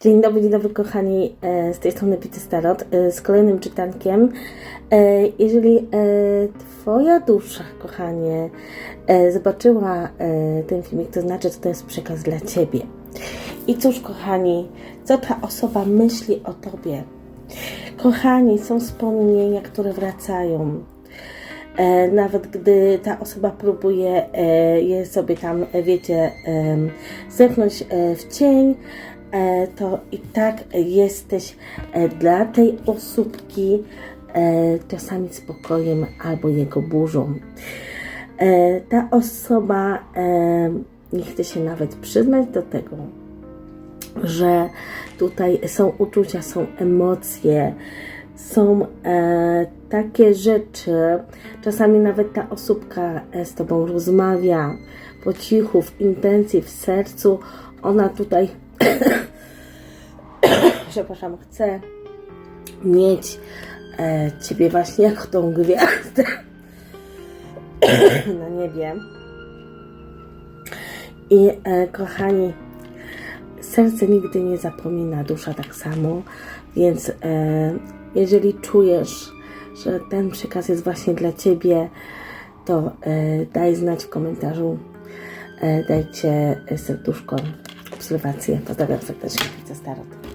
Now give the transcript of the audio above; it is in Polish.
Dzień dobry, dzień dobry kochani, e, z tej strony Pity Starot, e, z kolejnym czytankiem. E, Jeżeli Twoja dusza, kochanie, zobaczyła ten filmik, to znaczy, że to jest przekaz dla Ciebie. I cóż, kochani, co ta osoba myśli o Tobie? Kochani, są wspomnienia, które wracają. Nawet gdy ta osoba próbuje je sobie tam, wiecie, zepchnąć w cień, to i tak jesteś e, dla tej osóbki e, czasami spokojem albo jego burzą. E, ta osoba e, nie chce się nawet przyznać do tego, że tutaj są uczucia, są emocje, są e, takie rzeczy. Czasami nawet ta osóbka e, z tobą rozmawia po cichu, w intencji, w sercu. Ona tutaj, przepraszam, chce mieć e, ciebie właśnie jako tą gwiazdę na niebie. I e, kochani, serce nigdy nie zapomina, dusza tak samo, więc e, jeżeli czujesz, że ten przekaz jest właśnie dla Ciebie, to e, daj znać w komentarzu, e, dajcie serduszko, obserwację. Pozdrawiam serdecznie, Pizza Starot.